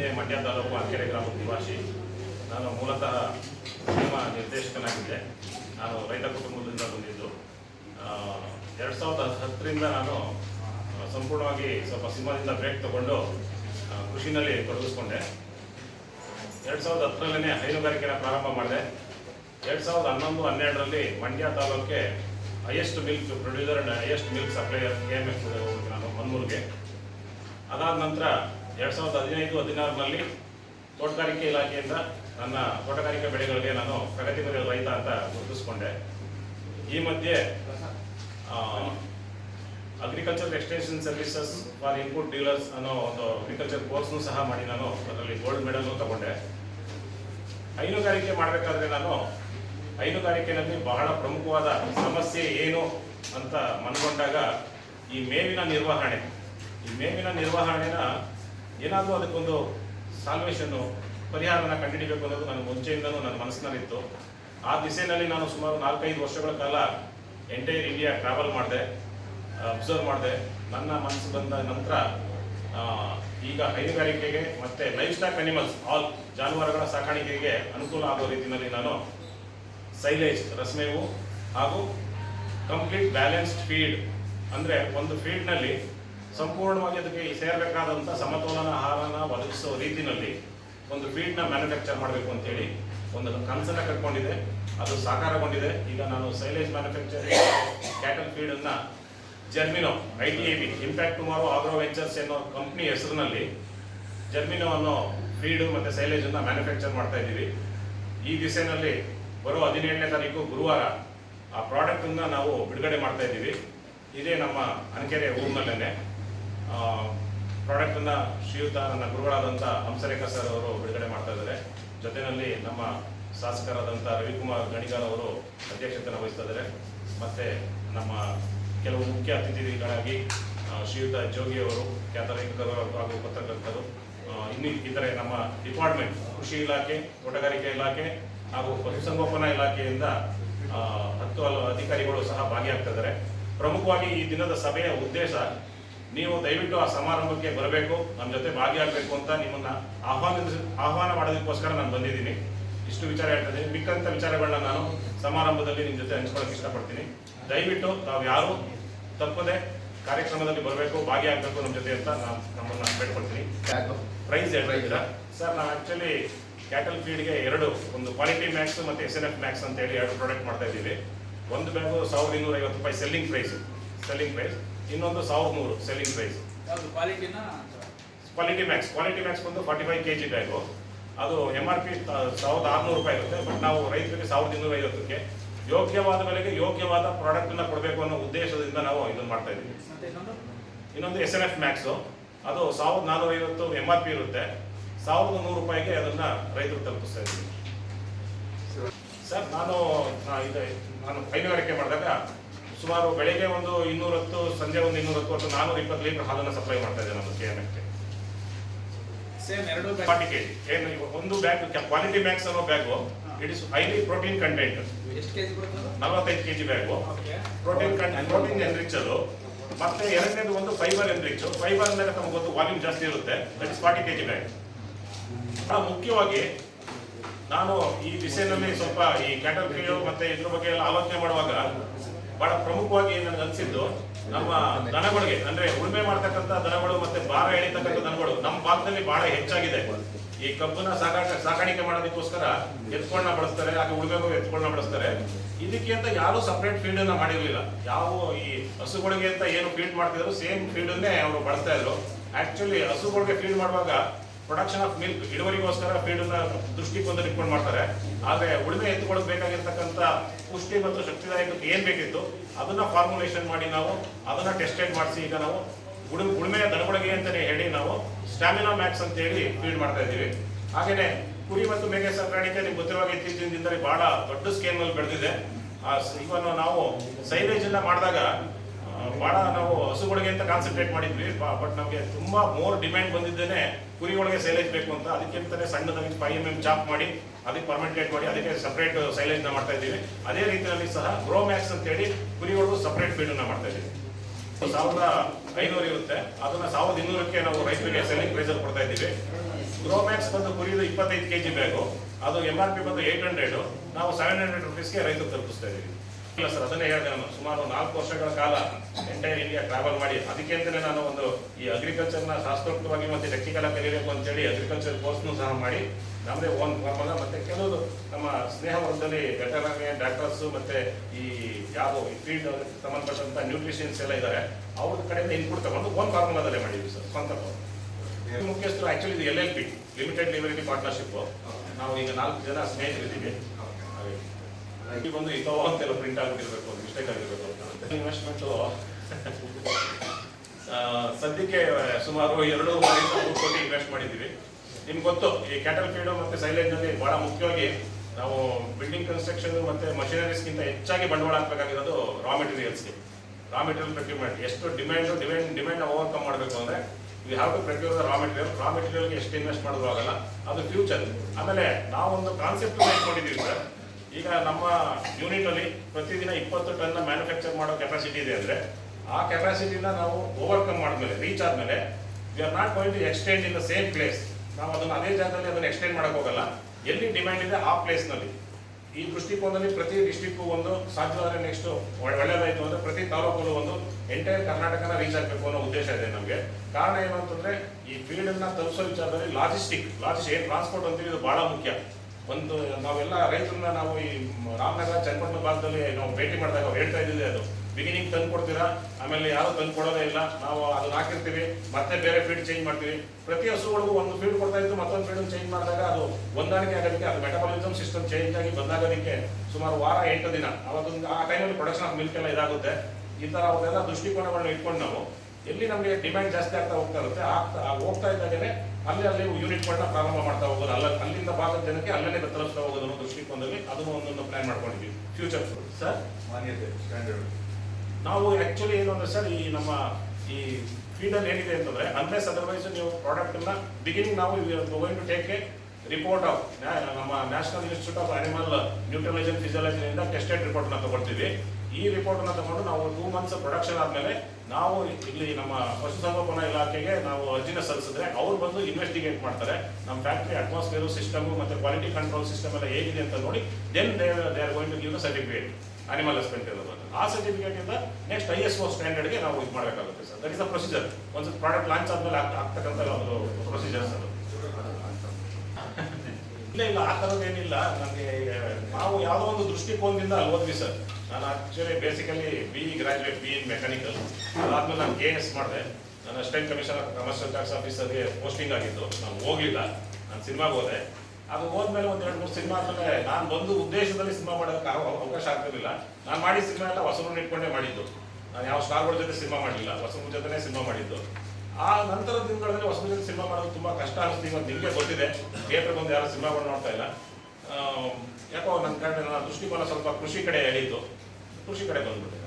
ಇದೇ, ಮಂಡ್ಯ ತಾಲೂಕು ಅಂಕೆರೆ ಗ್ರಾಮದ ನಿವಾಸಿ. ನಾನು ಮೂಲತಃ ಸಿನಿಮಾ ನಿರ್ದೇಶಕನಾಗಿದ್ದೆ. ನಾನು ರೈತ ಕುಟುಂಬದಿಂದ ಬಂದಿದ್ದು. ಎರಡು ಸಾವಿರದ ಹತ್ತರಿಂದ ನಾನು ಸಂಪೂರ್ಣವಾಗಿ ಸ್ವಲ್ಪ ಸಿನಿಮಾದಿಂದ ಬ್ರೇಕ್ ತಗೊಂಡು ಕೃಷಿನಲ್ಲಿ ತೊಡಗಿಸ್ಕೊಂಡೆ. ಎರಡು ಸಾವಿರದ ಹತ್ತರಲ್ಲೇ ಹೈನುಗಾರಿಕೆನ ಪ್ರಾರಂಭ ಮಾಡಿದೆ. ಎರಡು ಸಾವಿರದ ಹನ್ನೊಂದು, ಹನ್ನೆರಡರಲ್ಲಿ ಮಂಡ್ಯ ತಾಲೂಕಿಗೆ highest milk producer and highest milk supplier K M F ನಾನು ಮನ್ಮೂರಿಗೆ ಅದಾದ ನಂತರ ಎರಡು ಸಾವಿರದ ಹದಿನೈದು ಹದಿನಾರರಲ್ಲಿ ತೋಟಗಾರಿಕೆ ಇಲಾಖೆಯಿಂದ ನನ್ನ ತೋಟಗಾರಿಕೆ ಬೆಳೆಗಳಿಗೆ ನಾನು ಪ್ರಗತಿಪರ ರೈತ ಅಂತ ಗುರುತಿಸ್ಕೊಂಡೆ. ಈ ಮಧ್ಯೆ agriculture extension services for input dealers ಅನ್ನೋ ಒಂದು ಅಗ್ರಿಕಲ್ಚರ್ ಕೋರ್ಸ್ನು ಸಹ ಮಾಡಿ ನಾನು ಅದರಲ್ಲಿ ಗೋಲ್ಡ್ ಮೆಡಲ್ ತಗೊಂಡೆ. ಹೈನುಗಾರಿಕೆ ಮಾಡಬೇಕಾದ್ರೆ ನಾನು ಹೈನುಗಾರಿಕೆಯಲ್ಲಿ ಬಹಳ ಪ್ರಮುಖವಾದ ಸಮಸ್ಯೆ ಏನು ಅಂತ ಮನ್ಕೊಂಡಾಗ ಈ ಮೇವಿನ ನಿರ್ವಹಣೆ. ಈ ಮೇವಿನ ನಿರ್ವಹಣೆನ ಏನಾದರೂ ಅದಕ್ಕೊಂದು ಸಾಲ್ವೇಷನ್ನು ಪರಿಹಾರನ ಕಂಡುಹಿಡಿಬೇಕು ಅನ್ನೋದು ನನ್ನ ಮುಂಚೆಯಿಂದನೂ ನನ್ನ ಮನಸ್ಸಿನಲ್ಲಿತ್ತು. ಆ ದಿಸೆಯಲ್ಲಿ ನಾನು ಸುಮಾರು ನಾಲ್ಕೈದು ವರ್ಷಗಳ ಕಾಲ ಎಂಟೈರ್ ಇಂಡಿಯಾ ಟ್ರಾವೆಲ್ ಮಾಡಿದೆ ಅಬ್ಸರ್ವ್ ಮಾಡಿದೆ. ನನ್ನ ಮನಸ್ಸು ಬಂದ ನಂತರ ಈಗ ಹೈನುಗಾರಿಕೆಗೆ ಮತ್ತೆ ಲೈಫ್ ಸ್ಟಾಕ್ ಅನಿಮಲ್ಸ್ ಆಲ್ ಜಾನುವಾರುಗಳ ಸಾಕಾಣಿಕೆಗೆ ಅನುಕೂಲ ಆಗೋ ರೀತಿಯಲ್ಲಿ ನಾನು ಸೈಲೇಜ್ ರಸ್ಮೇವು ಹಾಗೂ ಕಂಪ್ಲೀಟ್ ಬ್ಯಾಲೆನ್ಸ್ಡ್ ಫೀಡ್ ಅಂದರೆ ಒಂದು ಫೀಡ್ನಲ್ಲಿ ಸಂಪೂರ್ಣವಾಗಿ ಅದಕ್ಕೆ ಸೇರಬೇಕಾದಂಥ ಸಮತೋಲನ ಆಹಾರನ ಒದಗಿಸೋ ರೀತಿಯಲ್ಲಿ ಒಂದು ಫೀಡ್ನ ಮ್ಯಾನುಫ್ಯಾಕ್ಚರ್ ಮಾಡಬೇಕು ಅಂತೇಳಿ ಒಂದು ಕನಸನ್ನ ಕಟ್ಕೊಂಡಿದೆ. ಅದು ಸಾಕಾರಗೊಂಡಿದೆ. ಈಗ ನಾನು silage manufacturing cattle ಫೀಡನ್ನು Germino I T A B impact tomorrow agro ventures ಅನ್ನೋ ಕಂಪ್ನಿ ಹೆಸರಿನಲ್ಲಿ ಜರ್ಮಿನೋ ಅನ್ನೋ ಫೀಡು ಮತ್ತು ಸೈಲೇಜನ್ನು ಮ್ಯಾನುಫ್ಯಾಕ್ಚರ್ ಮಾಡ್ತಾ ಇದ್ದೀವಿ. ಈ ದಿಸೆಯಲ್ಲಿ ಬರೋ ಹದಿನೇಳನೇ ತಾರೀಕು ಗುರುವಾರ ಆ ಪ್ರಾಡಕ್ಟನ್ನು ನಾವು ಬಿಡುಗಡೆ ಮಾಡ್ತಾ ಇದ್ದೀವಿ. ಇದೇ ನಮ್ಮ ಅನಕೆರೆ ಊರಿನಲ್ಲೇ ಪ್ರಾಡಕ್ಟನ್ನು ಶ್ರೀಯುತ ನನ್ನ ಗುರುಗಳಾದಂಥ ಹಂಸರೇಖ ಸರ್ ಅವರು ಬಿಡುಗಡೆ ಮಾಡ್ತಾ ಇದ್ದಾರೆ. ಜೊತೆಯಲ್ಲಿ ನಮ್ಮ ಶಾಸಕರಾದಂಥ ರವಿಕುಮಾರ್ ಗಣಿಗಾರ್ ಅವರು ಅಧ್ಯಕ್ಷತೆಯನ್ನು ವಹಿಸ್ತಾ ಇದ್ದಾರೆ. ಮತ್ತು ನಮ್ಮ ಕೆಲವು ಮುಖ್ಯ ಅತಿಥಿಗಳಾಗಿ ಶ್ರೀಯುತ ಜೋಗಿ ಅವರು ಖ್ಯಾತ ಲೇಖಕರು ಹಾಗೂ ಪತ್ರಕರ್ತರು ಇನ್ನು ಇತರೆ ನಮ್ಮ ಡಿಪಾರ್ಟ್ಮೆಂಟ್, ಕೃಷಿ ಇಲಾಖೆ, ತೋಟಗಾರಿಕೆ ಇಲಾಖೆ ಹಾಗೂ ಪಶುಸಂಗೋಪನಾ ಇಲಾಖೆಯಿಂದ ಹತ್ತು ಹಲವು ಅಧಿಕಾರಿಗಳು ಸಹ ಭಾಗಿಯಾಗ್ತಾ ಇದ್ದಾರೆ. ಪ್ರಮುಖವಾಗಿ ಈ ದಿನದ ಸಭೆಯ ಉದ್ದೇಶ ನೀವು ದಯವಿಟ್ಟು ಆ ಸಮಾರಂಭಕ್ಕೆ ಬರಬೇಕು ನಮ್ಮ ಜೊತೆ ಭಾಗಿಯಾಗಬೇಕು ಅಂತ ನಿಮ್ಮನ್ನ ಆಹ್ವಾನ ಆಹ್ವಾನ ಮಾಡೋದಕ್ಕೋಸ್ಕರ ನಾನು ಬಂದಿದ್ದೀನಿ. ಇಷ್ಟು ವಿಚಾರ ಹೇಳ್ತಾ ಇದ್ದೀನಿ ಮಿಕ್ಕಂತ ವಿಚಾರಗಳನ್ನ ನಾನು ಸಮಾರಂಭದಲ್ಲಿ ನಿಮ್ಮ ಜೊತೆ ಹಂಚ್ಕೊಳ್ಳೋಕೆ ಇಷ್ಟಪಡ್ತೀನಿ. ದಯವಿಟ್ಟು ತಾವು ಯಾರು ತಪ್ಪದೆ ಕಾರ್ಯಕ್ರಮದಲ್ಲಿ ಬರಬೇಕು ಭಾಗಿಯಾಗಬೇಕು ನಮ್ಮ ಜೊತೆ ಅಂತ ನಾನು ನಮ್ಮನ್ನು ಬೇಡ್ಕೊಳ್ತೀನಿ. ಪ್ರೈಸ್ ಹೇಳ್ತಾ ಸರ್ ನಾನು ಆಕ್ಚುಲಿ ಕ್ಯಾಟಲ್ ಫೀಡ್ಗೆ ಎರಡು ಒಂದು ಕ್ವಾಲಿಟಿ ಮ್ಯಾಕ್ಸ್ ಮತ್ತು ಎಸ್ ಎನ್ ಎಫ್ ಮ್ಯಾಕ್ಸ್ ಅಂತ ಹೇಳಿ ಎರಡು ಪ್ರಾಡಕ್ಟ್ ಮಾಡ್ತಾ ಇದ್ದೀವಿ. ಒಂದು ಬ್ಯಾಗು ಸಾವಿರದ ಇನ್ನೂರ ಐವತ್ತು ರೂಪಾಯಿ ಸೆಲ್ಲಿಂಗ್ ಪ್ರೈಸ್ ಸೆಲ್ಲಿಂಗ್ ಪ್ರೈಸ್ ಇನ್ನೊಂದು ಸಾವಿರದ ನೂರು selling price quality max quality max ಬಂದು forty five K G bag ಅದು ಎಂ ಆರ್ ಪಿ ಸಾವಿರದ ಆರುನೂರು ರೂಪಾಯಿ ಇರುತ್ತೆ ಬಟ್ ನಾವು ರೈತರಿಗೆ ಸಾವಿರದ ಇನ್ನೂರ ಐವತ್ತಕ್ಕೆ ಯೋಗ್ಯವಾದ ಬೆಲೆಗೆ ಯೋಗ್ಯವಾದ ಪ್ರಾಡಕ್ಟನ್ನು ಕೊಡಬೇಕು ಅನ್ನೋ ಉದ್ದೇಶದಿಂದ ನಾವು ಇದನ್ನು ಮಾಡ್ತಾ ಇದ್ದೀವಿ. ಮತ್ತೆ ಇನ್ನೊಂದು? ಇನ್ನೊಂದು ಎಸ್ ಎನ್ ಎಫ್ ಮ್ಯಾಕ್ಸು ಅದು ಸಾವಿರದ ನಾನ್ನೂರ ಐವತ್ತು ಎಂ ಆರ್ ಪಿ ಇರುತ್ತೆ. ಸಾವಿರದ ನೂರು ರೂಪಾಯಿಗೆ ಅದನ್ನ ರೈತರು ತಲುಪಿಸ್ತಾ ಇದ್ದೀವಿ. ಸರ್ ನಾನು ಆ, ಇದು ನಾನು ಹೈನುಗಾರಿಕೆ ಮಾಡಿದಾಗ ಸುಮಾರು ಬೆಳಿಗ್ಗೆ ಒಂದು ಇನ್ನೂರತ್ತು ಸಂಜೆ ಒಂದು ಇನ್ನೂರತ್ತು ಅಥವಾ ನಾನೂರ ಇಪ್ಪತ್ತು ಲೀಟರ್ ಹಾಲನ್ನು ಸಪ್ಲೈ ಮಾಡ್ತಾ ಇದೆ ನಮ್ಮ ಕೆ ಎಂ ಎಫ್ಗೆ ಸೇಮ್ ಎರಡು ಫಾರ್ಟಿ ಕೆ ಜಿ ಏನು ಒಂದು ಬ್ಯಾಗ್ ಕ್ವಾಲಿಟಿ ಬ್ಯಾಗ್ಸ್ ಅನ್ನೋ bag it is highly protein content ಎಷ್ಟು ಕೆಜಿ ಬರ್ತದೆ? ನಲವತ್ತೈದು K G bag protein content protein ಅದು. ಮತ್ತೆ ಎರಡನೇದು ಒಂದು ಫೈಬರ್ ಎನ್ರಿಚ್ ಫೈಬರ್ ಮೇಲೆ ತಮಗೆ ಒಂದು ವಾಲ್ಯೂಮ್ ಜಾಸ್ತಿ ಇರುತ್ತೆ. That is forty K G bag ಮುಖ್ಯವಾಗಿ ನಾನು ಈ ವಿಷಯದಲ್ಲಿ ಸ್ವಲ್ಪ ಈ ಕ್ಯಾಟಲ್ ಮತ್ತೆ ಇದ್ರ ಬಗ್ಗೆ ಎಲ್ಲ ಆಲೋಚನೆ ಮಾಡುವಾಗ ಬಹಳ ಪ್ರಮುಖವಾಗಿ ನನಗೆ ಅನ್ಸಿದ್ದು, ನಮ್ಮ ದನಗಳಿಗೆ, ಅಂದ್ರೆ ಉಳುಮೆ ಮಾಡ್ತಕ್ಕಂಥ ದನಗಳು ಮತ್ತೆ ಭಾರ ಎಳಿತಕ್ಕಂಥ ದನಗಳು ನಮ್ಮ ಭಾಗದಲ್ಲಿ ಬಹಳ ಹೆಚ್ಚಾಗಿದೆ. ಈ ಕಬ್ಬನ್ನ ಸಾಕಾಟ ಸಾಕಾಣಿಕೆ ಮಾಡೋದಕ್ಕೋಸ್ಕರ ಎತ್ಕೊಂಡ ಬಳಸ್ತಾರೆ, ಹಾಗೆ ಉಳುಮೆಗೂ ಎತ್ಕೊಂಡ ಬಳಸ್ತಾರೆ. ಇದಕ್ಕೆ ಅಂತ ಯಾರು ಸಪ್ರೇಟ್ ಫೀಲ್ಡ್ ಅನ್ನ ಮಾಡಿರ್ಲಿಲ್ಲ. ಯಾವ ಈ ಹಸುಗಳಿಗೆ ಅಂತ ಏನು ಫೀಲ್ಡ್ ಮಾಡ್ತಿದ್ರು ಸೇಮ್ ಫೀಲ್ಡ್ ಅನ್ನೇ ಅವರು ಬಳಸ್ತಾ ಇದ್ರು. ಆಕ್ಚುಲಿ ಹಸುಗಳಿಗೆ ಫೀಲ್ಡ್ ಮಾಡುವಾಗ ಪ್ರೊಡಕ್ಷನ್ ಆಫ್ ಮಿಲ್ಕ್ ಇಳುವರಿಗೋಸ್ಕರ ಫೀಡ್ ಅನ್ನ ದೃಷ್ಟಿಕೋನ ಇಟ್ಕೊಂಡು ಮಾಡ್ತಾರೆ. ಆದ್ರೆ ಉಳುಮೆ ಎತ್ತುಕೊಳ್ಳೋಕೆ ಬೇಕಾಗಿರ್ತಕ್ಕಂಥ ಪುಷ್ಟಿ ಮತ್ತು ಶಕ್ತಿದಾಯಕಕ್ಕೆ ಏನ್ ಬೇಕಿತ್ತು? ಅದನ್ನ ಫಾರ್ಮುಲೇಷನ್ ಮಾಡಿ ನಾವು, ಅದನ್ನ ಟೆಸ್ಟೆಡ್ ಮಾಡಿಸಿ ಈಗ ನಾವು ಉಳು ಉಳುಮೆಯ ದನಗಳಿಗೆ ಅಂತಾನೆ ಹೇಳಿ ನಾವು ಸ್ಟ್ಯಾಮಿನಾ ಮ್ಯಾಕ್ಸ್ ಅಂತ ಹೇಳಿ ಫೀಡ್ ಮಾಡ್ತಾ ಇದ್ದೀವಿ. ಹಾಗೇನೆ ಕುರಿ ಮತ್ತು ಮೇಕೆ ಸಾಕಾಣಿಕೆ ನಿಮ್ಗೆ ಗೊತ್ತಿರುವಾಗ ಇತ್ತೀಚಿನ ದಿನದಲ್ಲಿ ಬಹಳ ದೊಡ್ಡ ಸ್ಕೇಲ್ನಲ್ಲಿ ಬೆಳೆದಿದೆ. ಇವನು ನಾವು ಸೈಲೇಜ್ ಎಲ್ಲ ಮಾಡಿದಾಗ ಬಹಳ ನಾವು ಹಸುಗಳಿಗೆ ಅಂತ ಕಾನ್ಸಂಟ್ರೇಟ್ ಮಾಡಿದ್ವಿ ಬಟ್ ನಮಗೆ ತುಂಬಾ ಮೋರ್ ಡಿಮ್ಯಾಂಡ್ ಬಂದಿದ್ದೇನೆ ಕುರಿಗಳಿಗೆ ಸೈಲೇಜ್ ಬೇಕು ಅಂತ. ಅದಕ್ಕೆ ಅದಕ್ಕಿಂತಲೇ ಸಣ್ಣದಾಗಿ ಫೈವ್ ಎಂ ಎಂ ಚಾಪ್ ಮಾಡಿ, ಅದಕ್ಕೆ ಪರ್ಮೆಂಟೇಟ್ ಮಾಡಿ, ಅದಕ್ಕೆ ಸಪ್ರೇಟ್ನ ಮಾಡ್ತಾ ಇದ್ದೀವಿ. ಅದೇ ರೀತಿಯಲ್ಲಿ ಸಹ ಗ್ರೋ ಮ್ಯಾಕ್ಸ್ ಅಂತ ಹೇಳಿ ಕುರಿಗಳಿಗೂ ಸಪರೇಟ್ ಫೀಡ್ ಅನ್ನ ಮಾಡ್ತಾ ಇದ್ದೀವಿ. ಸಾವಿರದ ಐನೂರು ಇರುತ್ತೆ. ಅದನ್ನ ಸಾವಿರದ ಇನ್ನೂರಕ್ಕೆ ನಾವು ರೈತರಿಗೆ ಸೆಲ್ಲಿಂಗ್ ಪ್ರೈಸ್ ಕೊಡ್ತಾ ಇದ್ದೀವಿ. ಗ್ರೋ ಮ್ಯಾಕ್ಸ್ ಬಂದು ಕುರಿದು ಇಪ್ಪತ್ತೈದು ಕೆ ಜಿ ಬ್ಯಾಗು ಅದು ಎಂ ಆರ್ ಪಿ ಬಂದು ಏಟ್ ಹಂಡ್ರೆಡು ನಾವು ಸೆವೆನ್ ಹಂಡ್ರೆಡ್ ರುಪೀಸ್ಗೆ ರೈತರು ತಲುಪಿಸ್ತಾ ಇದ್ದೀವಿ. ಇಲ್ಲ ಸರ್ ಅದನ್ನೇ ಹೇಳಿದೆ ನಾನು. ಸುಮಾರು ನಾಲ್ಕು ವರ್ಷಗಳ ಕಾಲ ಎಂಟೈರ್ ಇಂಡಿಯಾ ಟ್ರಾವೆಲ್ ಮಾಡಿ ಅದಕ್ಕೆ ಅಂತಲೇ ನಾನು ಒಂದು ಈ ಅಗ್ರಿಕಲ್ಚರ್ನ ಶಾಸ್ತ್ರೋಕ್ತವಾಗಿ ಮತ್ತೆ ಟೆಕ್ನಿಕಲ್ ಆಗಿ ಕಲಿಯಬೇಕು ಅಂತೇಳಿ ಅಗ್ರಿಕಲ್ಚರ್ ಕೋರ್ಸ್ನು ಸಹ ಮಾಡಿ ನಮ್ಮದೇ ಓನ್ ಫಾರ್ಮಲ್ಲ ಮತ್ತೆ ಕೆಲವರು ನಮ್ಮ ಸ್ನೇಹ ವರ್ಗದಲ್ಲಿ ವೆಟರ್ನರಿ ಡಾಕ್ಟರ್ಸ್ ಮತ್ತೆ ಈ ಯಾವ ಫೀಲ್ಡ್ ಸಂಬಂಧಪಟ್ಟಂತ ನ್ಯೂಟ್ರಿಷನ್ಸ್ ಎಲ್ಲ ಇದ್ದಾರೆ ಅವ್ರ ಕಡೆಯಿಂದ ಇನ್ಪುಟ್ ತಗೊಂಡು ಓನ್ ಫಾರ್ಮುಲಾದಲ್ಲೇ ಮಾಡಿದ್ವಿ ಸರ್ ಸ್ವಂತ ಈ ಮುಖ್ಯಸ್ಥರು ಆಕ್ಚುಲಿ ಇದು L L P limited liberty partnership ನಾವು ಈಗ ನಾಲ್ಕು ಜನ ಸ್ನೇಹಿತರಿದ್ದೀವಿ. ಹಾಗೆ. ಬಂದು ಬಂದು ಇತೋ ಅಂತೆಲ್ಲ ಪ್ರಿಂಟ್ ಆಗಿರ್ಬೇಕು ಮಿಸ್ಟೇಕ್ ಆಗಿರಬೇಕು ಅಂತ. ಇನ್ವೆಸ್ಟ್ಮೆಂಟ್ ಸದ್ಯಕ್ಕೆ ಸುಮಾರು ಎರಡು ಮೂರು ಕೋಟಿ ಇನ್ವೆಸ್ಟ್ ಮಾಡಿದ್ದೀವಿ. ನಿಮ್ಗೆ ಗೊತ್ತು, ಈ ಕ್ಯಾಟಲ್ ಫೀಡು ಮತ್ತು ಸೈಲೇಜ್ ಭಾಳ ಮುಖ್ಯವಾಗಿ ನಾವು ಬಿಲ್ಡಿಂಗ್ ಕನ್ಸ್ಟ್ರಕ್ಷನ್ ಮತ್ತು ಮಷಿನರೀಸ್ಗಿಂತ ಹೆಚ್ಚಾಗಿ ಬಂಡವಾಳ ಹಾಕಬೇಕಾಗಿರೋದು ರಾ ಮೆಟೀರಿಯಲ್ಸ್ಗೆ ರಾ ಮೆಟೀರಿಯಲ್ ಪ್ರೊಕ್ಯೂರ್ಮೆಂಟ್ ಎಷ್ಟು ಡಿಮ್ಯಾಂಡು ಡಿಮ್ಯಾಂಡ್ ಡಿಮ್ಯಾಂಡ್ ಓವರ್ಕಮ್ ಮಾಡಬೇಕು ಅಂದರೆ we have to procure raw material raw ಮೆಟೀರಿಯಲ್ಗೆ ಎಷ್ಟು ಇನ್ವೆಸ್ಟ್ ಮಾಡೋದು ಆಗಲ್ಲ, ಅದು ಫ್ಯೂಚರ್ ಆಮೇಲೆ ನಾವೊಂದು ಕಾನ್ಸೆಪ್ಟ್ ಇಟ್ಕೊಂಡಿದ್ದೀವಿ ಸರ್ ಈಗ ನಮ್ಮ ಯೂನಿಟ್ ಅಲ್ಲಿ ಪ್ರತಿದಿನ ಇಪ್ಪತ್ತು ಟನ್ ಮ್ಯಾನುಫ್ಯಾಕ್ಚರ್ ಮಾಡೋ ಕೆಪಾಸಿಟಿ ಇದೆ ಅಂದ್ರೆ, ಆ ಕೆಪಾಸಿಟಿನ ನಾವು ಓವರ್ಕಮ್ ಮಾಡಿದ್ಮೇಲೆ ರೀಚ್ ಆದ್ಮೇಲೆ we are not going to extend in the same place ನಾವು ಅದನ್ನ ಅದೇ ಜಾಗದಲ್ಲಿ ಅದನ್ನ ಎಕ್ಸ್ಟೆಂಡ್ ಮಾಡಕ್ ಹೋಗಲ್ಲ. ಎಲ್ಲಿ ಡಿಮ್ಯಾಂಡ್ ಇದೆ ಆ ಪ್ಲೇಸ್ನಲ್ಲಿ. ಈ ದೃಷ್ಟಿಕೋನದಲ್ಲಿ ಪ್ರತಿ ಡಿಸ್ಟಿಕ್ ಒಂದು ಸಾಧ್ಯವಾದ್ರೆ ನೆಕ್ಸ್ಟ್ ಒಳ್ಳೇದಾಯ್ತು ಅಂದ್ರೆ ಪ್ರತಿ ತಾಲೂಕಲ್ಲೂ ಒಂದು ಎಂಟೈರ್ ಕರ್ನಾಟಕನ ರೀಚ್ ಆಗಬೇಕು ಅನ್ನೋ ಉದ್ದೇಶ ಇದೆ ನಮಗೆ. ಕಾರಣ ಏನು ಅಂತಂದ್ರೆ, ಈ ಫೀಲ್ಡ್ ಅನ್ನ ತಲುಪಿಸೋ ವಿಚಾರದಲ್ಲಿ ಲಾಜಿಸ್ಟಿಕ್ ಲಾಜಿಸ್ಟಿಕ್ ಏನ್ ಟ್ರಾನ್ಸ್ಪೋರ್ಟ್ ಅಂತೀವಿ, ಇದು ಬಹಳ ಮುಖ್ಯ. ಒಂದು ನಾವೆಲ್ಲ ರೈತರನ್ನ ನಾವು ಈ ರಾಮನಗರ ಚನ್ನಪಟ್ಟಣ ಭಾಗದಲ್ಲಿ ನಾವು ಭೇಟಿ ಮಾಡಿದಾಗ ಹೇಳ್ತಾ ಇದ್ದಿದೆ ಅದು. ಬಿಗಿನಿಂಗ್ ತಂದು ಕೊಡ್ತೀರಾ? ಆಮೇಲೆ ಯಾರು ತಂದು ಕೊಡೋದೇ ಇಲ್ಲ. ನಾವು ಅದನ್ನ ಹಾಕಿರ್ತೀವಿ. ಮತ್ತೆ ಬೇರೆ ಫೀಲ್ಡ್ ಚೇಂಜ್ ಮಾಡ್ತೀವಿ. ಪ್ರತಿ ಹಸುಗಳಿಗೂ ಒಂದು ಫೀಲ್ಡ್ ಕೊಡ್ತಾ ಇದ್ದು ಮತ್ತೊಂದು ಫೀಲ್ಡ್ ಚೇಂಜ್ ಮಾಡಿದಾಗ ಅದು ಹೊಂದಾಣಿಕೆ ಆಗೋದಕ್ಕೆ, ಅದು ಮೆಟಬಾಲಿಸಮ್ ಸಿಸ್ಟಮ್ ಚೇಂಜ್ ಆಗಿ ಬಂದಾಗೋದಕ್ಕೆ ಸುಮಾರು ವಾರ, ಎಂಟು ದಿನ. ಅವತ್ತೊಂದು ಆ ಟೈಮಲ್ಲಿ ಪ್ರೊಡಕ್ಷನ್ ಆಫ್ ಮಿಲ್ಕ್ ಎಲ್ಲ ಇದಾಗುತ್ತೆ. ಈ ತರ ಅವರೆಲ್ಲ ದೃಷ್ಟಿಕೋನಗಳನ್ನ ಇಟ್ಕೊಂಡು ನಾವು, ಎಲ್ಲಿ ನಮಗೆ ಡಿಮ್ಯಾಂಡ್ ಜಾಸ್ತಿ ಆಗ್ತಾ ಹೋಗ್ತಾ ಇರುತ್ತೆ, ಆಗ್ತಾ ಹೋಗ್ತಾ ಇದ್ದಾಗಲೇ ಅಲ್ಲಿ ಅಲ್ಲಿ ಯೂನಿಟ್ಗಳನ್ನ ಪ್ರಾರಂಭ ಮಾಡ್ತಾ ಹೋಗೋದು. ಅಲ್ಲ ಅಲ್ಲಿಂದ ಭಾಗದ ಜನಕ್ಕೆ ಅಲ್ಲೇ ತಲುಪಿಸ್ತಾ ಹೋಗೋದು ಅನ್ನೋ ದೃಷ್ಟಿಕೋನದಲ್ಲಿ ಅದನ್ನು ಒಂದೊಂದು ಪ್ಲಾನ್ ಮಾಡ್ಕೊಂಡಿದ್ವಿ ಫ್ಯೂಚರ್ ಸರ್ ಮಾನ್ಯತೆ ಸ್ಟ್ಯಾಂಡರ್ಡ್ ನಾವು ಆಕ್ಚುಲಿ ಏನು ಅಂದರೆ ಸರ್ ಈ ನಮ್ಮ ಈ ಫೀಲ್ಡಲ್ಲಿ ಏನಿದೆ ಅಂತಂದ್ರೆ ಅನ್ಲೆಸ್ ಅದರ್ವೈಸ್ ನೀವು ಪ್ರಾಡಕ್ಟ್ ಅನ್ನ ಬಿಗಿನಿಂಗ್ ನಾವು going to take a report of ನಮ್ಮ national institute of animal neutralisation ಫಿಸಿಯಾಲಜಿಯಿಂದ tested report ಅನ್ನ ತಗೊಳ್ತೀವಿ ಈ ರಿಪೋರ್ಟ್ ಅನ್ನ ತಗೊಂಡು ನಾವು ಟೂ ಮಂತ್ಸ್ ಪ್ರೊಡಕ್ಷನ್ ಆದ್ಮೇಲೆ ನಾವು ಇಲ್ಲಿ ನಮ್ಮ ಪಶುಸಂಗೋಪನಾ ಇಲಾಖೆಗೆ ನಾವು ಅರ್ಜಿನ ಸಲ್ಲಿಸಿದ್ರೆ ಅವ್ರು ಬಂದು ಇನ್ವೆಸ್ಟಿಗೇಟ್ ಮಾಡ್ತಾರೆ. ನಮ್ಮ ಫ್ಯಾಕ್ಟ್ರಿ ಅಟ್ಮಾಸ್ಫಿಯರ್ ಸಿಸ್ಟಮ್ ಮತ್ತೆ ಕ್ವಾಲಿಟಿ ಕಂಟ್ರೋಲ್ ಸಿಸ್ಟಮ್ ಎಲ್ಲ ಹೇಗಿದೆ ಅಂತ ನೋಡಿ then they are going to give certificate animal husband ಇರೋದು ಆ ಸರ್ಟಿಫಿಕೇಟ್ ಇಂದ ನೆಕ್ಸ್ಟ್ ಐ ಎಸ್ ಓ ಸ್ಟ್ಯಾಂಡರ್ಡ್ಗೆ ನಾವು ಇದು ಮಾಡಬೇಕಾಗುತ್ತೆ sir. That is the procedure ಒಂದು ಪ್ರಾಡಕ್ಟ್ ಲಾಂಚ್ ಆದ್ಮೇಲೆ ಆಗ್- ಆಗ್ತಕ್ಕಂಥ ಒಂದು ಪ್ರೊಸೀಜರ್ಸ್ ಅದು. ಇಲ್ಲ ಇಲ್ಲ, ಆ ಥರದ್ದು ಏನಿಲ್ಲ. ನನಗೆ ನಾವು ಯಾವುದೋ ಒಂದು ದೃಷ್ಟಿಕೋನದಿಂದ ಅಲ್ಲಿ ಓದ್ವಿ ಸರ್. ನಾನು actually basically B graduate B in mechanical ಅದಾದ್ಮೇಲೆ ನಾನು ಕೆ ಎಸ್ ಮಾಡಿದೆ. ನಾನು ಅಸ್ಟೆಂಟ್ ಕಮಿಷನರ್ ಕಮರ್ಷಿಯಲ್ ಟ್ಯಾಕ್ಸ್ ಆಫೀಸರ್ಗೆ ಪೋಸ್ಟಿಂಗ್ ಆಗಿತ್ತು. ನಾನು ಹೋಗ್ಲಿಲ್ಲ ನಾನು ಸಿನಿಮಾಗೆ ಹೋದೆ. ಅದು ಹೋದ್ಮೇಲೆ ಒಂದು ಎರಡು ಮೂರು ಸಿನಿಮಾ ಆದ್ಮೇಲೆ ನಾನು ಬಂದು ಉದ್ದೇಶದಲ್ಲಿ ಸಿನಿಮಾ ಮಾಡೋದಕ್ಕೆ ಅವ- ಅವಕಾಶ ಆಗ್ತಿರ್ಲಿಲ್ಲ. ನಾನು ಮಾಡಿದ ಸಿನಿಮಾ ಎಲ್ಲ ಹೊಸಬ್ರನ್ನ ಇಟ್ಕೊಂಡೇ ಮಾಡಿದ್ದು. ನಾನು ಯಾವ ಸ್ಟಾರ್ಗಳ ಜೊತೆ ಸಿನಿಮಾ ಮಾಡಲಿಲ್ಲ. ಹೊಸಬ್ರ ಜೊತೆನೇ ಸಿನಿಮಾ ಮಾಡಿದ್ದು. ಆ ನಂತರದ ದಿನಗಳಲ್ಲಿ ಹೊಸ ಜೊತೆ ಸಿನಿಮಾ ಮಾಡೋದು ತುಂಬಾ ಕಷ್ಟ ಅನಿಸ್ತು. ಇವತ್ತು ನಿಮಗೆ ಗೊತ್ತಿದೆ. ಥಿಯೇಟರ್ ಬಂದು ಯಾರು ಸಿನಿಮಾಗಳು ನೋಡ್ತಾ ಇಲ್ಲ. ಯಾಕೋ ನನ್ನ ಕಡೆ ನನ್ನ ದೃಷ್ಟಿಕೋನ ಸ್ವಲ್ಪ ಕೃಷಿ ಕಡೆ ಎಳೀತು. ಕೃಷಿ ಕಡೆ ಬಂದ್ಬಿಟ್ಟೆ